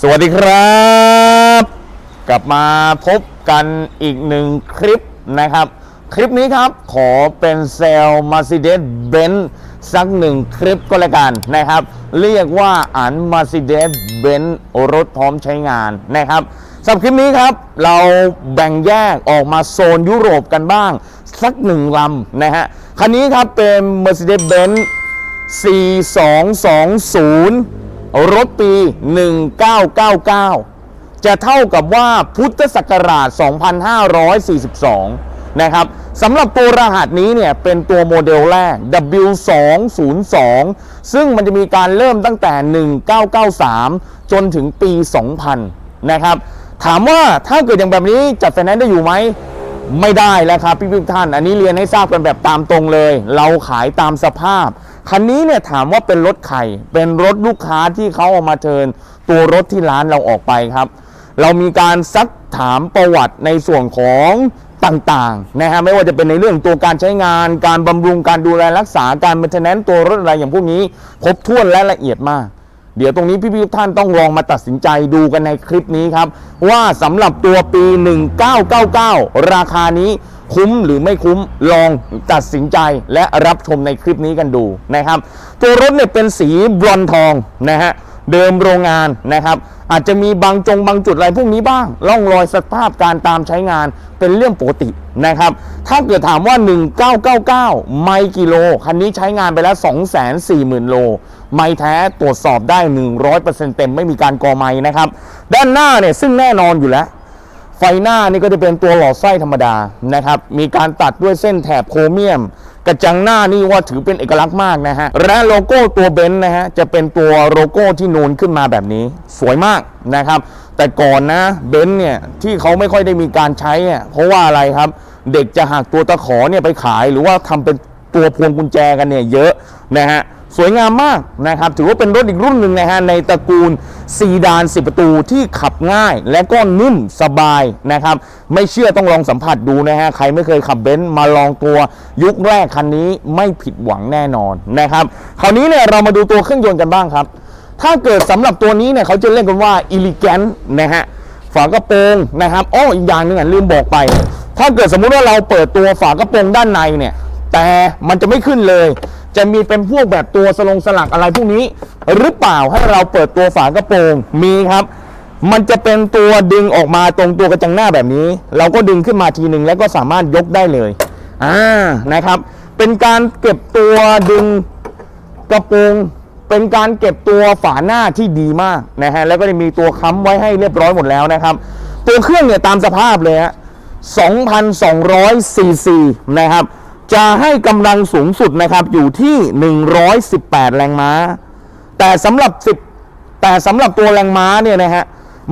สวัสดีครับ กลับมาพบกันอีกหนึ่งคลิปนะครับ คลิปนี้ครับขอเป็นเซลล์ Mercedes Benz สักหนึ่งคลิปก็แล้วกันนะครับ เรียกว่าอัน Mercedes Benz รถพร้อมใช้งานนะครับสำหรับคลิปนี้ครับ เราแบ่งแยกออกมาโซนยุโรปกันบ้าง สักหนึ่งลำนะฮะคันนี้ครับเป็น Mercedes Benz 4220 รถปี 1999 จะเท่ากับว่าพุทธศักราช 2542 นะครับสำหรับตัวรหัสนี้เนี่ยเป็นตัวโมเดลแรก W202 ซึ่งมันจะมีการเริ่มตั้งแต่ 1993 จนถึงปี 2000 นะครับ ถามว่าถ้าเกิดอย่างแบบนี้จัดไฟแนนซ์ได้อยู่ไหมไม่ได้แล้วครับพี่พี่ท่าน อันนี้เรียนให้ทราบกันแบบตามตรงเลย เราขายตามสภาพ คันนี้เนี่ยถามว่าเป็นรถใครเป็นรถลูกค้าที่เขาเอามาเทิร์นตัวรถที่ร้านเราออกไปครับ เรามีการซักถามประวัติในส่วนของต่างๆนะฮะไม่ว่าจะเป็นในเรื่องตัวการใช้งาน การบำรุงการดูแลรักษาการเมนเทนแนนตัวรถอะไรอย่างพวกนี้ ครบถ้วนและละเอียดมาก เดี๋ยวตรงนี้พี่ๆทุกท่านต้องลองมาตัดสินใจดูกันในคลิปนี้ครับ ว่าสำหรับตัวปี 1999 ราคานี้ คุ้มหรือไม่คุ้มลองตัดสินใจและรับชมในคลิปนี้กันดูนะครับ ตัวรถเนี่ยเป็นสีบรอนทองนะฮะเดิมโรงงานนะครับ อาจจะมีบางจงบางจุดอะไรพวกนี้บ้างร่องรอยสภาพการตามใช้งานเป็นเรื่องปกตินะครับ ถ้าเกิดถามว่า 1999 ไมกิโล คันนี้ใช้งานไปแล้ว 240,000 โล ไมแท้ตรวจสอบได้ 100%เต็มไม่มีการกอไม้นะครับ ด้านหน้าเนี่ยซึ่งแน่นอนอยู่แล้ว ไฟหน้านี่ก็จะเป็นตัวหลอดไส้ธรรมดานะครับ มีการตัดด้วยเส้นแถบโครเมียม กระจังหน้านี่ว่าถือเป็นเอกลักษณ์มากนะฮะ และโลโก้ตัวเบนซ์นะฮะ จะเป็นตัวโลโก้ที่นูนขึ้นมาแบบนี้ สวยมากนะครับ แต่ก่อนนะเบนซ์เนี่ยที่เขาไม่ค่อยได้มีการใช้อะเพราะว่าอะไรครับ เด็กจะหักตัวตะขอเนี่ยไปขายหรือว่าทำเป็นตัวพวงกุญแจกันเนี่ยเยอะนะฮะ สวยงามมากนะครับ ถือว่าเป็นรถอีกรุ่นหนึ่งนะฮะในตระกูลซีดานสิประตูที่ขับง่าย และก็นุ่มสบายนะครับ ไม่เชื่อต้องลองสัมผัสดูนะฮะ ใครไม่เคยขับเบนซ์มาลองตัวยุคแรกคันนี้ไม่ผิดหวังแน่นอนนะครับ คราวนี้เนี่ยเรามาดูตัวเครื่องยนต์กันบ้างครับ ถ้าเกิดสำหรับตัวนี้เนี่ยเขาจะเรียกกันว่า e l e g a n t นะฮะฝากระโปรงนะครับอ้ออีกอย่างหนึ่งอะลืมบอกไป ถ้าเกิดสมมุติว่าเราเปิดตัวฝากระโปรงด้านในเนี่ยแต่มันจะไม่ขึ้นเลย จะมีเป็นพวกแบบตัวสลงสลักอะไรพวกนี้ หรือเปล่าให้เราเปิดตัวฝากระโปรงมีครับ มันจะเป็นตัวดึงออกมาตรงตัวกระจังหน้าแบบนี้ เราก็ดึงขึ้นมาทีหนึ่งแล้วก็สามารถยกได้เลยอ่านะครับ เป็นการเก็บตัวดึงกระโปรงเป็นการเก็บตัวฝาหน้าที่ดีมากนะฮะแล้วก็จะมีตัวค้ำไว้ให้เรียบร้อยหมดแล้วนะครับ ตัวเครื่องเนี่ยตามสภาพเลยฮะ2,200ซีซีนะครับ จะให้กำลังสูงสุดนะครับอยู่ที่ 118 แรงม้า แต่สำหรับ 10 แต่สำหรับตัวแรงม้าเนี่ยนะฮะ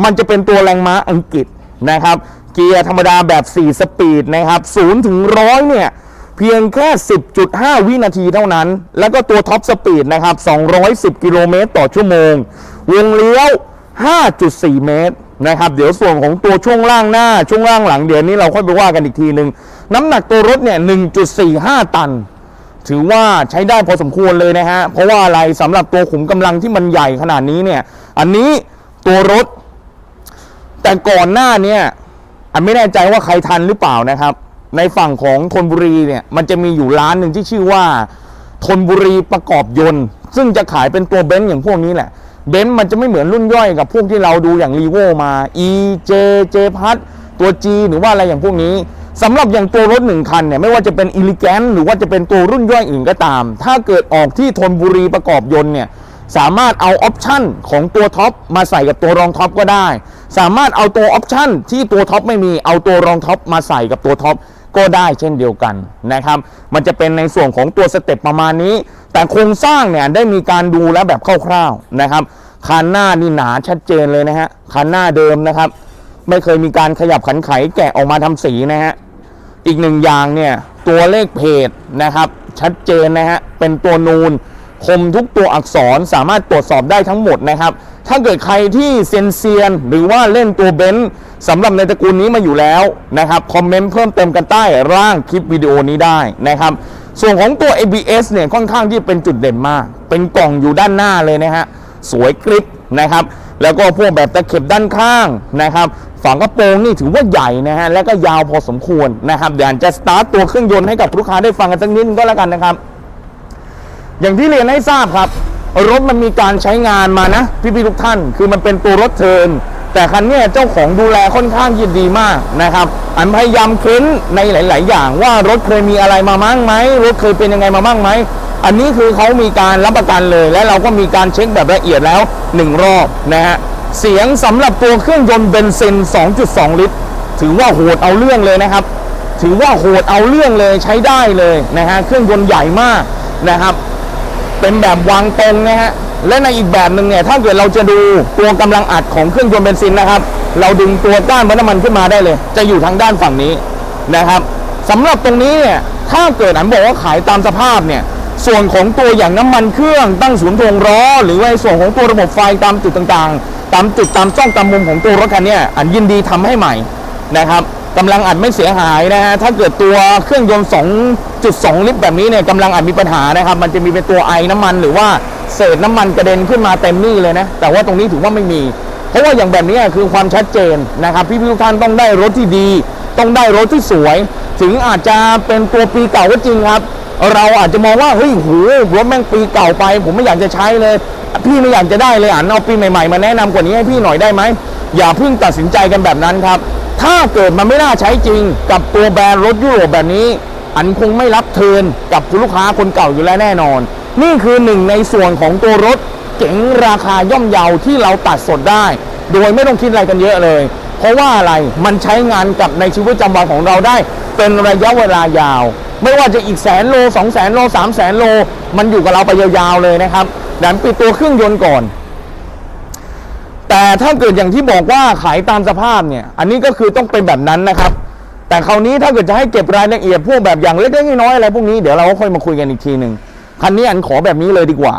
มันจะเป็นตัวแรงม้าอังกฤษนะครับ เกียร์ธรรมดาแบบ 4 สปีดนะครับ0ถึง100 เนี่ย เพียงแค่ 10.5 วินาทีเท่านั้น แล้วก็ตัวท็อปสปีดนะครับ 210 กิโลเมตรต่อชั่วโมง วงเลี้ยว 5.4 เมตร นะครับ เดี๋ยวส่วนของตัวช่วงล่างหน้าช่วงล่างหลังเดี๋ยวนี้เราค่อยไปว่ากันอีกทีหนึ่งน้ำหนักตัวรถเนี่ย 1.45 ตัน ถือว่าใช้ได้พอสมควรเลยนะฮะ เพราะว่าอะไรสำหรับตัวขุมกำลังที่มันใหญ่ขนาดนี้เนี่ย อันนี้ตัวรถ แต่ก่อนหน้าเนี่ย อันไม่แน่ใจว่าใครทันหรือเปล่านะครับ ในฝั่งของธนบุรีเนี่ย มันจะมีอยู่ร้านหนึ่งที่ชื่อว่าธนบุรีประกอบยนต์ ซึ่งจะขายเป็นตัวเบนซ์อย่างพวกนี้แหละ เบนซ์มันจะไม่เหมือนรุ่นย่อยกับพวกที่เราดูอย่างรีโวมา E J J พัทตัว G หรือว่าอะไรอย่างพวกนี้สำหรับอย่างตัวรถหนึ่งคันเนี่ยไม่ว่าจะเป็นอิลิแกนหรือว่าจะเป็นตัวรุ่นย่อยอื่นก็ตาม ถ้าเกิดออกที่ธนบุรีประกอบยนต์เนี่ยสามารถเอาออปชั่นของตัวท็อปมาใส่กับตัวรองท็อปก็ได้ สามารถเอาตัวออปชั่นที่ตัวท็อปไม่มีเอาตัวรองท็อปมาใส่กับตัวท็อป ก็ได้เช่นเดียวกันนะครับ มันจะเป็นในส่วนของตัวสเต็ปประมาณนี้ แต่โครงสร้างเนี่ยได้มีการดูแล้วแบบคร่าวๆนะครับคันหน้านี่หนาชัดเจนเลยนะฮะคันหน้าเดิมนะครับ ไม่เคยมีการขยับขันไขแกะออกมาทำสีนะฮะอีกหนึ่งอย่างเนี่ยตัวเลขเพจนะครับ ชัดเจนนะฮะเป็นตัวนูน คมทุกตัวอักษรสามารถตรวจสอบได้ทั้งหมดนะครับ ถ้าเกิดใครที่เซียนเซียนหรือว่าเล่นตัวเบนซ์สำหรับในตระกูลนี้มาอยู่แล้วนะครับคอมเมนต์เพิ่มเติมกันใต้ร่างคลิปวิดีโอนี้ได้นะครับ ส่วนของตัว ABS เนี่ยค่อนข้างที่เป็นจุดเด่นมาก เป็นกล่องอยู่ด้านหน้าเลยนะฮะสวยกริบนะครับแล้วก็พวกแบบตะเข็บด้านข้างนะครับฝากระโปรงนี่ถือว่าใหญ่นะฮะและก็ยาวพอสมควรนะครับเดี๋ยวจะสตาร์ทตัวเครื่องยนต์ให้กับลูกค้าได้ฟังกันสักนิดนึงก็แล้วกันนะครับ อย่างที่เรียนให้ทราบครับ รถมันมีการใช้งานมานะพี่ๆทุกท่าน คือมันเป็นตัวรถเทินแต่คันเนี้ยเจ้าของดูแลค่อนข้างยินดีมากนะครับ อันพยายามเค้นในหลาย ๆ อย่างว่ารถเคยมีอะไรมามั่งไหมรถเคยเป็นยังไงมามั่งไหมอันนี้คือเขามีการรับประกันเลย และเราก็มีการเช็คแบบละเอียดแล้วหนึ่งรอบนะฮะเสียงสำหรับตัวเครื่องยนต์เบนซิน 2.2 ลิตร ถือว่าโหดเอาเรื่องเลยนะครับ ถือว่าโหดเอาเรื่องเลยใช้ได้เลยนะฮะเครื่องยนต์ใหญ่มากนะครับ เป็นแบบวางตรงนะฮะและในอีกแบบหนึ่งเนี่ยถ้าเกิดเราจะดูตัวกำลังอัดของเครื่องยนต์เบนซินนะครับ เราดึงตัวก้านวัน้ำมันขึ้นมาได้เลย จะอยู่ทางด้านฝั่งนี้นะครับสำหรับตรงนี้เนี่ยถ้าเกิดอันบอกว่าขายตามสภาพเนี่ยส่วนของตัวอย่างน้ำมันเครื่องตั้งศูนย์ถ่วงล้อ หรือว่าส่วนของตัวระบบไฟตามจุดต่างๆ ตามจุดตามช่องตามมุมของตัวรถคันเนี้อันยินดีทำให้ใหม่นะครับ กำลังอัดไม่เสียหายนะฮะถ้าเกิดตัวเครื่องยนต์ 2.2 ลิตรแบบนี้เนี่ยกำลังอัดมีปัญหานะครับ มันจะมีเป็นตัวไอน้ำมันหรือว่าเศษน้ำมันกระเด็นขึ้นมาเต็มนี่เลยนะแต่ว่าตรงนี้ถือว่าไม่มี เพราะว่าอย่างแบบนี้คือความชัดเจนนะครับพี่พี่ๆทุกท่านต้องได้รถที่ดี ต้องได้รถที่สวย ถึงอาจจะเป็นตัวปีเก่าก็จริงครับ เราอาจจะมองว่าเฮ้ยโหรถแม่งปีเก่าไป ผมไม่อยากจะใช้เลย พี่ไม่อยากจะได้เลยอ่านเอาปีใหม่ๆมาแนะนำกว่านี้ให้พี่หน่อยได้ไหมอย่าเพิ่งตัดสินใจกันแบบนั้นครับ ถ้าเกิดมันไม่น่าใช้จริง กับตัวแบรนด์รถยุโรปแบบนี้ อันคงไม่รับเทินกับคุณลูกค้าคนเก่าอยู่แล้วแน่นอน นี่คือหนึ่งในส่วนของตัวรถเก๋งราคาย่อมเยาที่เราตัดสดได้ โดยไม่ต้องคิดอะไรกันเยอะเลย เพราะว่าอะไรมันใช้งานกับในชีวิตประจำวันของเราได้ เป็นระยะเวลายาว ไม่ว่าจะอีกแสนโลสองแสนโลสามแสนโล มันอยู่กับเราไปยาวๆเลยนะครับดันปิดตัวเครื่องยนต์ก่อน แต่ถ้าเกิดอย่างที่บอกว่าขายตามสภาพเนี่ย อันนี้ก็คือต้องเป็นแบบนั้นนะครับ แต่คราวนี้ถ้าเกิดจะให้เก็บรายละเอียดพวกแบบอย่างเล็กๆน้อยๆอะไรพวกนี้เดี๋ยวเราก็ค่อยมาคุยกันอีกทีหนึ่งคันนี้อันขอแบบนี้เลยดีกว่า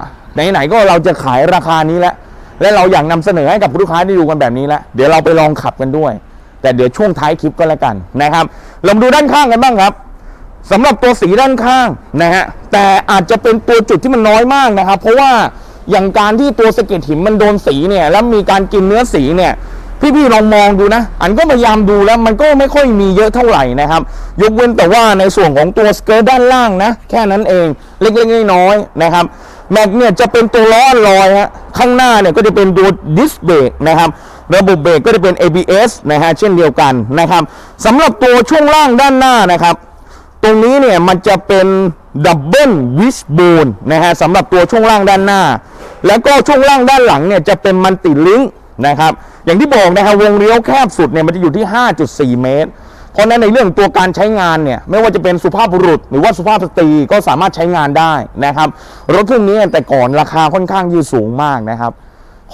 ไหนๆก็เราจะขายราคานี้แล้วและเราอยากนำเสนอให้กับลูกค้าได้ดูกันแบบนี้แล้วเดี๋ยวเราไปลองขับกันด้วย แต่เดี๋ยวช่วงท้ายคลิปก็แล้วกันนะครับเรามาดูด้านข้างกันบ้างครับสำหรับตัวสีด้านข้างนะฮะแต่อาจจะเป็นตัวจุดที่มันน้อยมากนะครับ เพราะว่า อย่างการที่ตัวสะเก็ดหินมันโดนสีเนี่ย แล้วมีการกินเนื้อสีเนี่ย พี่ๆลองมองดูนะ อันก็พยายามดูแล้วมันก็ไม่ค่อยมีเยอะเท่าไหร่นะครับ ยกเว้นแต่ว่าในส่วนของตัวสเกิร์ตด้านล่างนะ แค่นั้นเองเล็กๆน้อยๆนะครับแม็กเนี่ยจะเป็นตัวล้อลอยฮะข้างหน้าเนี่ยก็จะเป็นตัวดิสเบรกนะครับระบบเบรกก็จะเป็น ABS นะฮะเช่นเดียวกันนะครับสำหรับตัวช่วงล่างด้านหน้านะครับ ตรงนี้เนี่ยมันจะเป็นดับเบิลวิชโบนนะฮะสำหรับตัวช่วงล่างด้านหน้า แล้วก็ช่วงล่างด้านหลังเนี่ยจะเป็นมันติลิงก์นะครับ อย่างที่บอกนะครับวงเลี้ยวแคบสุดเนี่ยมันจะอยู่ที่ 5.4 เมตร เพราะฉะนั้นในเรื่องตัวการใช้งานเนี่ยไม่ว่าจะเป็นสุภาพบุรุษ หรือว่าสุภาพสตรีก็สามารถใช้งานได้นะครับ รถเครื่องนี้แต่ก่อนราคาค่อนข้างยืดสูงมากนะครับ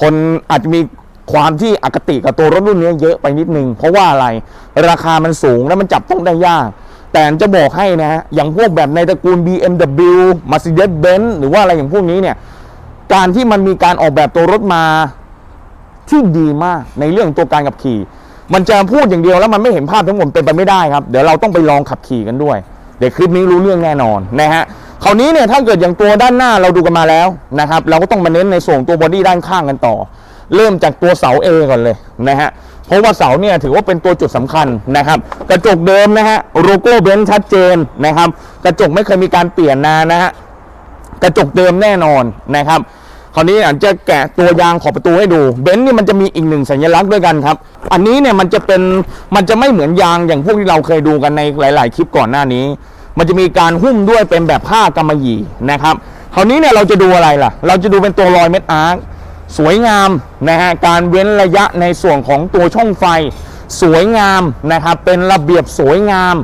คนอาจจะมีความที่อคติกับตัวรถรุ่นนี้เยอะไปนิดนึง เพราะว่าอะไรราคามันสูงและมันจับต้องได้ยาก แต่จะบอกให้นะฮะอย่างพวกแบบในตระกูล BMW Mercedes-Benz หรือว่าอะไรอย่างพวกนี้เนี่ย การที่มันมีการออกแบบตัวรถมาที่ดีมากในเรื่องตัวการขับขี่ มันจะพูดอย่างเดียวแล้วมันไม่เห็นภาพทั้งหมดเป็นไปไม่ได้ครับ เดี๋ยวเราต้องไปลองขับขี่กันด้วย เดี๋ยวคลิปนี้รู้เรื่องแน่นอนนะฮะคราวนี้เนี่ยถ้าเกิดอย่างตัวด้านหน้าเราดูกันมาแล้วนะครับเราก็ต้องมาเน้นในส่วนตัวบอดี้ด้านข้างกันต่อ เริ่มจากตัวเสา A ก่อนเลยนะฮะเพราะว่าเสาเนี่ยถือว่าเป็นตัวจุดสำคัญนะครับ กระจกเดิมนะฮะโลโก้เบนชัดเจนนะครับ กระจกไม่เคยมีการเปลี่ยนนานนะฮะกระจกเดิมแน่นอนนะครับ คราวนี้อาจจะแกะตัวยางขอบประตูให้ดูเบนซ์นี่มันจะมีอีกหนึ่งสัญลักษณ์ด้วยกันครับ อันนี้เนี่ยมันจะเป็นมันจะไม่เหมือนยางอย่างพวกที่เราเคยดูกันในหลาย ๆ คลิปก่อนหน้านี้ มันจะมีการหุ้มด้วยเป็นแบบผ้ากำมะหยี่นะครับคราวนี้เนี่ยเราจะดูอะไรล่ะ เราจะดูเป็นตัวรอยเม็ดอาร์คสวยงามนะฮะการเว้นระยะในส่วนของตัวช่องไฟ สวยงามนะครับเป็นระเบียบสวยงาม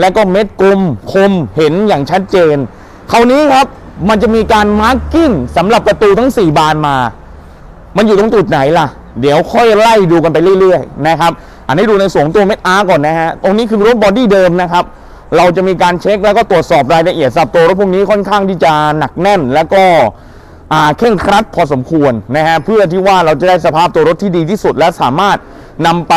และก็เม็ดกลมคมเห็นอย่างชัดเจนคราวนี้ครับ มันจะมีการมาร์กิ้งสำหรับประตูทั้ง 4 บานมา มันอยู่ตรงจุดไหนล่ะ เดี๋ยวค่อยไล่ดูกันไปเรื่อยๆนะครับ อันนี้ดูในส่วนของตัวเม็ดอาร์ก่อนนะฮะ ตรงนี้คือรถบอดี้เดิมนะครับ เราจะมีการเช็คแล้วก็ตรวจสอบรายละเอียดสับตัวรถพวกนี้ค่อนข้างที่จะหนักแน่น แล้วก็เข่งครัดพอสมควรนะฮะ เพื่อที่ว่าเราจะได้สภาพตัวรถที่ดีที่สุดและสามารถนำไป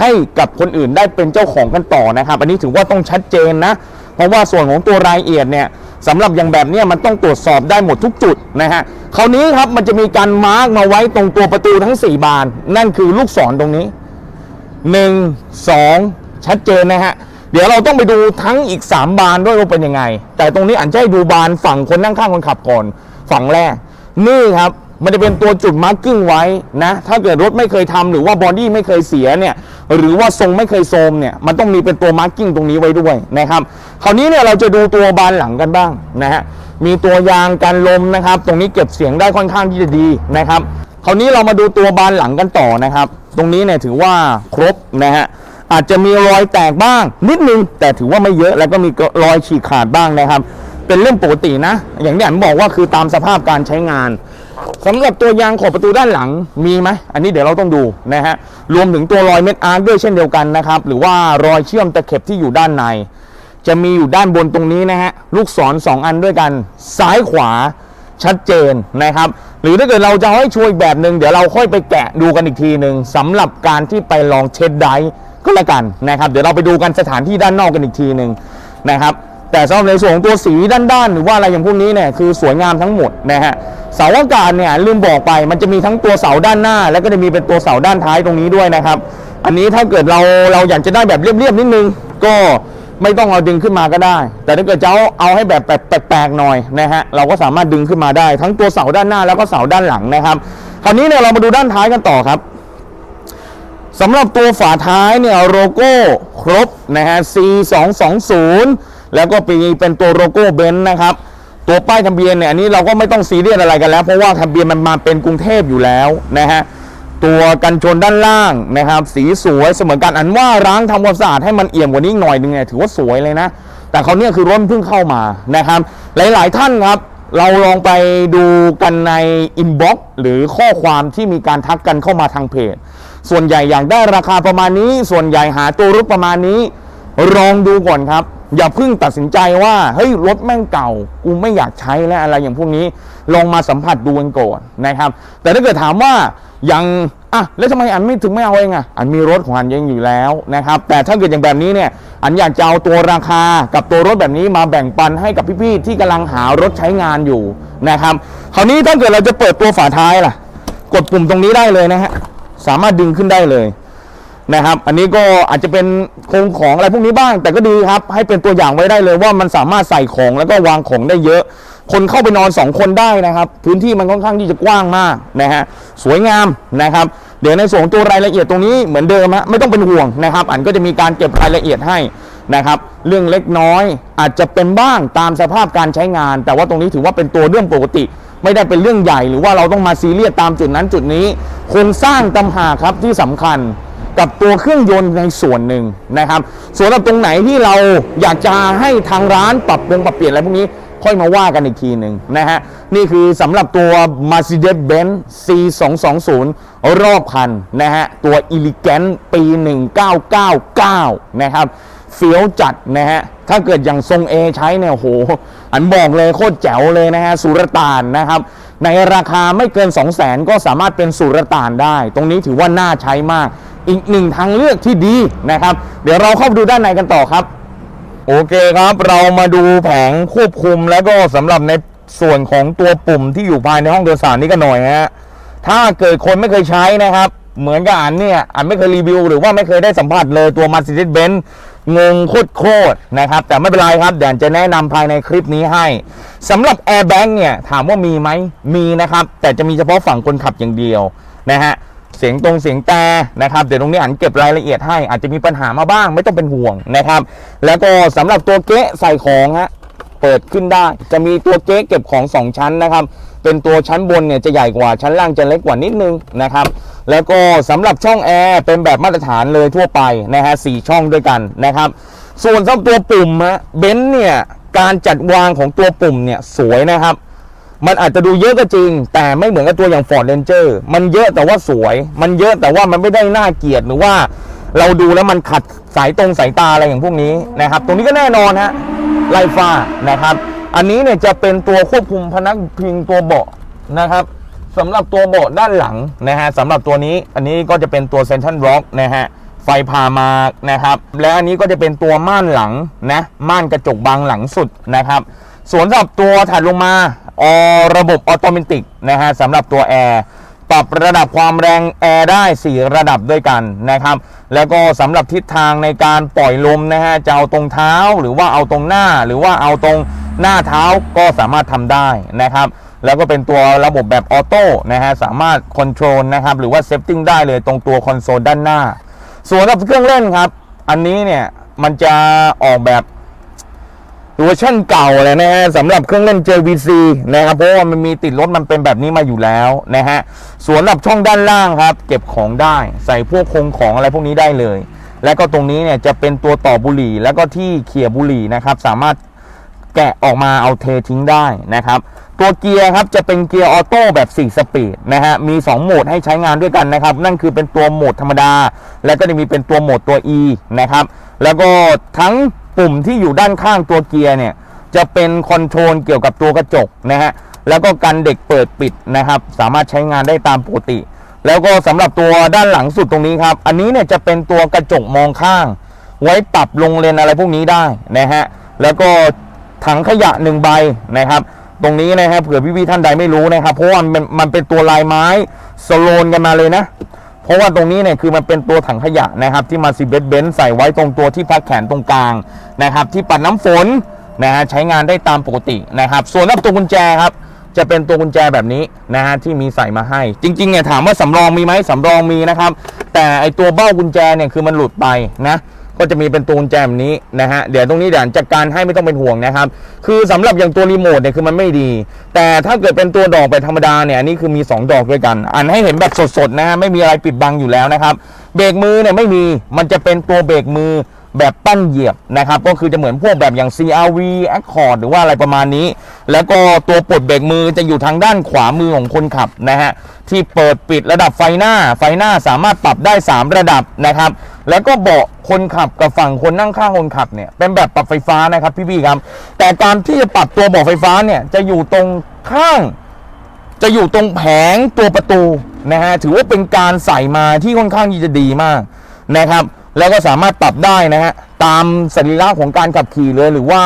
ให้กับคนอื่นได้เป็นเจ้าของกันต่อนะครับ อันนี้ถือว่าต้องชัดเจนนะ เพราะว่าส่วนของตัวรายละเอียดเนี่ย สำหรับอย่างแบบนี้มันต้องตรวจสอบได้หมดทุกจุดนะฮะคราวนี้ครับมันจะมีการมาร์กมาไว้ตรงตัวประตูทั้ง 4 บาน นั่นคือลูกศรตรงนี้ 1 2 ชัดเจนนะฮะเดี๋ยวเราต้องไปดูทั้งอีก 3 บานด้วยว่าเป็นยังไง แต่ตรงนี้อันจะให้ดูบานฝั่งคนนั่งข้างคนขับก่อน ฝั่งแรก นี่ครับ มันจะเป็นตัวจุดมาร์กิ้งไว้นะ ถ้าเกิดรถไม่เคยทำหรือว่าบอดี้ไม่เคยเสียเนี่ย หรือว่าทรงไม่เคยโทรมเนี่ย มันต้องมีเป็นตัวมาร์กิ้งตรงนี้ไว้ด้วยนะครับ คราวนี้เนี่ยเราจะดูตัวบานหลังกันบ้างนะฮะ มีตัวยางกันลมนะครับ ตรงนี้เก็บเสียงได้ค่อนข้างที่จะดีนะครับ คราวนี้เรามาดูตัวบานหลังกันต่อนะครับ ตรงนี้เนี่ยถือว่าครบนะฮะ อาจจะมีรอยแตกบ้าง นิดนึง แต่ถือว่าไม่เยอะ แล้วก็มีรอยฉีกขาดบ้างนะครับ เป็นเรื่องปกตินะ อย่างที่อันบอกว่าคือตามสภาพการใช้งาน สำหรับตัวยางขอบประตูด้านหลังมีไหมอันนี้เดี๋ยวเราต้องดูนะฮะรวมถึงตัวรอยเม็ดอาร์ด้วยเช่นเดียวกันนะครับหรือว่ารอยเชื่อมตะเข็บที่อยู่ด้านใน จะมีอยู่ด้านบนตรงนี้นะฮะลูกศรสองอันด้วยกันซ้ายขวาชัดเจนนะครับ หรือถ้าเกิดเราจะให้ช่วยแบบหนึ่งเดี๋ยวเราค่อยไปแกะดูกันอีกทีหนึ่งสำหรับการที่ไปลองเช็ดไดร์ก็แล้วกันนะครับเดี๋ยวเราไปดูกันสถานที่ด้านนอกกันอีกทีหนึ่งนะครับแต่สำหรับในส่วนของตัวสีด้านๆหรือว่าอะไรอย่างพวกนี้เนี่ยคือสวยงามทั้งหมดนะฮะ เสาอากาศเนี่ยลืมบอกไปมันจะมีทั้งตัวเสาด้านหน้า แล้วก็จะมีเป็นตัวเสาด้านท้ายตรงนี้ด้วยนะครับ อันนี้ถ้าเกิดเราเราอยากจะได้แบบเรียบๆนิดนึง ก็ไม่ต้องเอาดึงขึ้นมาก็ได้ แต่ถ้าเกิดจะเอาเอาให้แบบแปลกๆหน่อยนะฮะเราก็สามารถดึงขึ้นมาได้ ทั้งตัวเสาด้านหน้าแล้วก็เสาด้านหลังนะครับ คราวนี้เนี่ยเรามาดูด้านท้ายกันต่อครับสำหรับตัวฝาท้ายเนี่ยโลโก้ครบนะฮะ C 2 2 0แล้วก็ปีเป็นตัวโลโก้เบนซ์นะครับ ตัวป้ายทะเบียนเนี่ยอันนี้เราก็ไม่ต้องซีเรียสอะไรกันแล้ว เพราะว่าทะเบียนมันมาเป็นกรุงเทพอยู่แล้วนะฮะตัวกันชนด้านล่างนะครับ สีสวยเสมอกันอันว่าร้างทำความสะอาดให้มันเอี่ยมกว่านี้หน่อยนึงเนี่ยถือว่าสวยเลยนะ แต่เขาเนี่ยคือรถมันเพิ่งเข้ามานะครับ หลาย ๆ ท่านครับเราลองไปดูกันในอินบ็อกซ์หรือข้อความที่มีการทักกันเข้ามาทางเพจ ส่วนใหญ่อย่ากได้ราคาประมาณนี้ ส่วนใหญ่หาตัวรถประมาณนี้ ลองดูก่อนครับ อย่าเพิ่งตัดสินใจว่าเฮ้ยรถแม่งเก่า กูไม่อยากใช้แล้วอะไรอย่างพวกนี้ ลองมาสัมผัสดูกันก่อนนะครับ แต่ถ้าเกิดถามว่ายังอะแล้วทำไมอันไม่ถึงไม่เอาเองอะอันมีรถของอันเองอยู่แล้วนะครับ แต่ถ้าเกิดอย่างแบบนี้เนี่ย อันอยากจะเอาตัวราคากับตัวรถแบบนี้มาแบ่งปันให้กับพี่ๆที่กำลังหารถใช้งานอยู่นะครับ คราวนี้ถ้าเกิดเราจะเปิดตัวฝาท้ายล่ะ กดปุ่มตรงนี้ได้เลยนะฮะสามารถดึงขึ้นได้เลย นะครับ อันนี้ก็อาจจะเป็นโครงของอะไรพวกนี้บ้าง แต่ก็ดีครับ ให้เป็นตัวอย่างไว้ได้เลยว่ามันสามารถใส่ของแล้วก็วางของได้เยอะ คนเข้าไปนอน 2 คนได้นะครับ พื้นที่มันค่อนข้างที่จะกว้างมากนะฮะสวยงามนะครับ เดี๋ยวในส่วนของตัวรายละเอียดตรงนี้เหมือนเดิมฮะไม่ต้องเป็นห่วงนะครับ อันก็จะมีการเก็บรายละเอียดให้นะครับ เรื่องเล็กน้อยอาจจะเป็นบ้างตามสภาพการใช้งาน แต่ว่าตรงนี้ถือว่าเป็นตัวเรื่องปกติไม่ได้เป็นเรื่องใหญ่หรือว่าเราต้องมาซีเรียสตามจุดนั้นจุดนี้โครงสร้างตำหากครับที่สำคัญ กับตัวเครื่องยนต์ในส่วนหนึ่งนะครับ ส่วนตรงไหนที่เราอยากจะให้ทางร้านปรับปรุงปรับเปลี่ยนอะไรพวกนี้ค่อยมาว่ากันอีกทีหนึ่งนะฮะ นี่คือสำหรับตัว Mercedes-Benz C220 รอบคันนะฮะ ตัว Elegant ปี 1999 นะครับเฟี้ยวจัดนะฮะ ถ้าเกิดอย่างทรง A ใช้เนี่ยโห อันบอกเลยโคตรแจ๋วเลยนะฮะ สุรตานนะครับ ในราคาไม่เกิน 2 0 0 0 0 0ก็สามารถเป็นสุรต่านได้ ตรงนี้ถือว่าน่าใช้มาก อีกหนึ่งทางเลือกที่ดีนะครับ เดี๋ยวเราเข้าไปดูด้านในกันต่อครับ โอเคครับ เรามาดูแผงควบคุมแล้วก็สำหรับในส่วนของตัวปุ่มที่อยู่ภายในห้องโดยสารนี้กันหน่อยฮะถ้าเกิดคนไม่เคยใช้นะครับ เหมือนกับอันเนี่ยอันไม่เคยรีวิว หรือว่าไม่เคยได้สัมผัสเลยตัว Mercedes-Benz งงโคตรนะครับ แต่ไม่เป็นไรครับเดี๋ยวจะแนะนำภายในคลิปนี้ให้สำหรับ Airbag เนี่ย ถามว่ามีไหมมีนะครับ แต่จะมีเฉพาะฝั่งคนขับอย่างเดียวนะฮะเสียงตรงเสียงแต่นะครับเดี๋ยวตรงนี้อันเก็บรายละเอียดให้ อาจจะมีปัญหามาบ้างไม่ต้องเป็นห่วงนะครับ แล้วก็สำหรับตัวเก๊ะใส่ของฮะเปิดขึ้นได้ จะมีตัวเก๊ะเก็บของ 2 ชั้นนะครับ เป็นตัวชั้นบนเนี่ยจะใหญ่กว่าชั้นล่างจะเล็กกว่านิดนึงนะครับ แล้วก็สำหรับช่องแอร์เป็นแบบมาตรฐานเลยทั่วไปนะฮะสช่องด้วยกันนะครับ ส่วนสำหรับตัวปุ่มฮะเบนซ์เนี่ยการจัดวางของตัวปุ่มเนี่ยสวยนะครับมันอาจจะดูเยอะก็จริง แต่ไม่เหมือนกับตัวอย่าง Ford Ranger มันเยอะแต่ว่าสวย มันเยอะแต่ว่ามันไม่ได้น่าเกียดหรือว่า เราดูแล้วมันขัดสายตรงสายตาอะไรอย่างพวกนี้นะครับ ตรงนี้ก็แน่นอนฮะไลฟ้านะครับ อันนี้เนี่ยจะเป็นตัวควบคุมพนักพิงตัวเบาะนะครับสำหรับตัวเบาะด้านหลังนะฮะสำหรับตัวนี้อันนี้ก็จะเป็นตัว Central Rock นะฮะไฟพามานะครับ และอันนี้ก็จะเป็นตัวม่านหลังนะม่านกระจกบางหลังสุดนะครับส่วนสำหรับตัวถัดลงมาออระบบออโตเมติกนะฮะสำหรับตัวแอร์ปรับระดับความแรงแอร์ได้ 4 ระดับด้วยกันนะครับ แล้วก็สำหรับทิศทางในการปล่อยลมนะฮะจะเอาตรงเท้าหรือว่าเอาตรงหน้าหรือว่าเอาตรง หน้าเท้าก็สามารถทำได้นะครับ แล้วก็เป็นตัวระบบแบบออโต้นะฮะสามารถคอนโทรลนะครับหรือว่าเซฟติ้งได้เลยตรงตัวคอนโซลด้านหน้า ส่วนสำหรับเครื่องเล่นครับ อันนี้เนี่ยมันจะออกแบบเวอร์ชันเก่าเลยนะฮะสำหรับเครื่องเล่น JVC นะครับเพราะว่ามันมีติดรถมันเป็นแบบนี้มาอยู่แล้วนะฮะส่วนสำหรับช่องด้านล่างครับ เก็บของได้ใส่พวกคงของอะไรพวกนี้ได้เลย แล้วก็ตรงนี้เนี่ยจะเป็นตัวต่อบุหรี่ แล้วก็ที่เขี่ยบุหรี่นะครับ สามารถ แกะออกมาเอาเททิ้งได้นะครับ ตัวเกียร์ครับจะเป็นเกียร์ออโต้แบบ 4 สปีดนะฮะมี 2 โหมดให้ใช้งานด้วยกันนะครับ นั่นคือเป็นตัวโหมดธรรมดา แล้วก็จะมีเป็นตัวโหมดตัว E นะครับ แล้วก็ทั้งปุ่มที่อยู่ด้านข้างตัวเกียร์เนี่ยจะเป็นคอนโทรลเกี่ยวกับตัวกระจกนะฮะแล้วก็กันเด็กเปิดปิดนะครับ สามารถใช้งานได้ตามปกติ แล้วก็สำหรับตัวด้านหลังสุดตรงนี้ครับ อันนี้เนี่ยจะเป็นตัวกระจกมองข้าง ไว้ปรับลงเลนอะไรพวกนี้ได้นะฮะแล้วก็ ถังขยะหนึ่งใบนะครับ ตรงนี้นะครับเผื่อพี่ๆท่านใดไม่รู้นะครับ เพราะว่ามันเป็นมันเป็นตัวลายไม้สโลนกันมาเลยนะ เพราะว่าตรงนี้เนี่ยคือมันเป็นตัวถังขยะนะครับ ที่มาซีเบสเบนใส่ไว้ตรงตัวที่พักแขนตรงกลางนะครับ ที่ปัดน้ำฝนนะฮะใช้งานได้ตามปกตินะครับ ส่วนรับตัวกุญแจครับจะเป็นตัวกุญแจแบบนี้นะฮะที่มีใส่มาให้ จริงๆเนี่ยถามว่าสำรองมีไหมสำรองมีนะครับ แต่ไอตัวเบ้ากุญแจเนี่ยคือมันหลุดไปนะ ก็จะมีเป็นตัวกุญแจแบบนี้นะฮะเดี๋ยวตรงนี้เดี๋ยวจัดการให้ไม่ต้องเป็นห่วงนะครับ คือสำหรับอย่างตัวรีโมทเนี่ยคือมันไม่ดี แต่ถ้าเกิดเป็นตัวดอกแบบธรรมดาเนี่ยอันนี้คือมี 2 ดอกด้วยกัน อันให้เห็นแบบสดๆนะฮะไม่มีอะไรปิดบังอยู่แล้วนะครับเบรกมือเนี่ยไม่มีมันจะเป็นตัวเบรกมือ แบบปั้นเหยียบนะครับก็คือจะเหมือนพวกแบบอย่าง CRV Accord หรือว่าอะไรประมาณนี้ แล้วก็ตัวปลดเบรกมือจะอยู่ทางด้านขวามือของคนขับนะฮะที่เปิดปิดระดับไฟหน้า ไฟหน้าสามารถปรับได้ 3 ระดับนะครับแล้วก็เบาะคนขับกับฝั่งคนนั่งข้างคนขับเนี่ยเป็นแบบปรับไฟฟ้านะครับพี่ๆครับ แต่การที่จะปรับตัวเบาะไฟฟ้าเนี่ยจะอยู่ตรงข้าง จะอยู่ตรงแผงตัวประตูนะฮะถือว่าเป็นการใส่มาที่ค่อนข้างที่จะดีมากนะครับ แล้วก็สามารถปรับได้นะฮะตามสรีระของการขับขี่เลยหรือว่า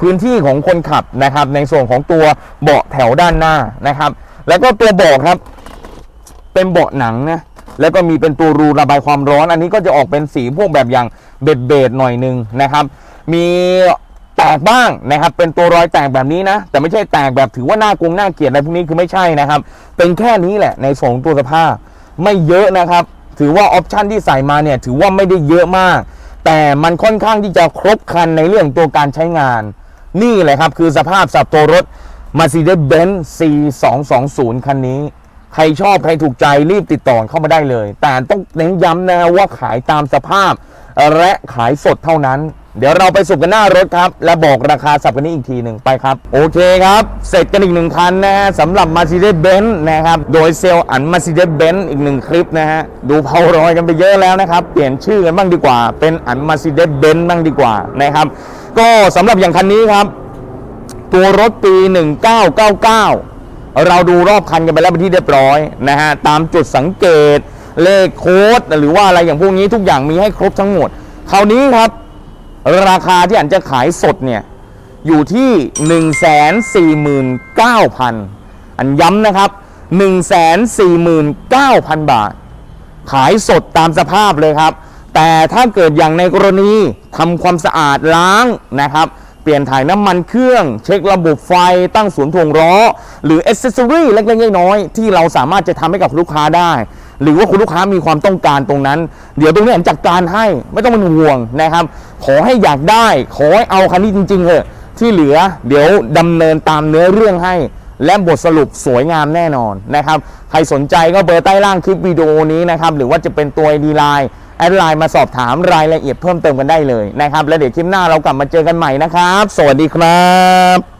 พื้นที่ของคนขับนะครับ ในส่วนของตัวเบาะแถวด้านหน้านะครับ แล้วก็ตัวเบาะครับ เป็นเบาะหนังนะแล้วก็มีเป็นตัวรูระบายความร้อน อันนี้ก็จะออกเป็นสีพวกแบบอย่างเบ็ดเบดหน่อยหนึงนะครับ มีแตกบ้างนะครับ เป็นตัวรอยแตกแบบนี้นะ แต่ไม่ใช่แตกแบบถือว่าหน้ากงหน้าเกลียดอะไรพวกนี้คือไม่ใช่นะครับ เป็นแค่นี้แหละในส่วนของตัวสภาพไม่เยอะนะครับ ถือว่าออปชันที่ใส่มาเนี่ยถือว่าไม่ได้เยอะมาก แต่มันค่อนข้างที่จะครบครันในเรื่องตัวการใช้งาน นี่แหละครับคือสภาพสับตัวรถ Mercedes-Benz C220 คันนี้ ใครชอบใครถูกใจรีบติดต่อเข้ามาได้เลย แต่ต้องเน้นย้ำนะว่าขายตามสภาพ และขายสดเท่านั้น เดี๋ยวเราไปสุกกันหน้ารถครับ และบอกราคาสับกันนี้อีกทีหนึ่งไปครับ โอเคครับ เสร็จกันอีกหนึ่งคันนะฮะสำหรับ Mercedes-Benz นะครับ โดยเซลล์อัน Mercedes-Benz อีกหนึ่งคลิปนะฮะ ดูเผารอยกันไปเยอะแล้วนะครับ เปลี่ยนชื่อกันบ้างดีกว่า เป็นอัน Mercedes-Benz บ้างดีกว่านะครับ ก็สำหรับอย่างคันนี้ครับตัวรถปี 1999 เราดูรอบคันกันไปแล้วเป็นที่เรียบร้อยนะฮะตามจุดสังเกต เลขโค้ดหรือว่าอะไรอย่างพวกนี้ทุกอย่างมีให้ครบทั้งหมดคราวนี้ครับ ราคาที่อันจะขายสดเนี่ยอยู่ที่ 149,000 อันย้ำนะครับ 149,000 บาท ขายสดตามสภาพเลยครับ แต่ถ้าเกิดอย่างในกรณีทำความสะอาดล้างนะครับ เปลี่ยนถ่ายน้ำมันเครื่อง เช็คระบบไฟตั้งศูนย์ถ่วงล้อ หรืออ c เซสซอรี่เล็กๆน้อยๆที่เราสามารถจะทำให้กับลูกค้าได้ หรือว่าคุณลูกค้ามีความต้องการตรงนั้น เดี๋ยวตรงนี้ผมจัดการให้ไม่ต้องเป็นห่วงนะครับ ขอให้อยากได้ ขอให้เอาคันนี้จริงๆเถอะที่เหลือเดี๋ยวดำเนินตามเนื้อเรื่องให้ และบทสรุปสวยงามแน่นอนนะครับใครสนใจก็เบอร์ใต้ล่างคลิปวิดีโอนี้นะครับหรือว่าจะเป็นตัว ID Line แอดไลน์มาสอบถามรายละเอียดเพิ่มเติมกันได้เลยนะครับ แล้วเดี๋ยวคลิปหน้าเรากลับมาเจอกันใหม่นะครับ สวัสดีครับ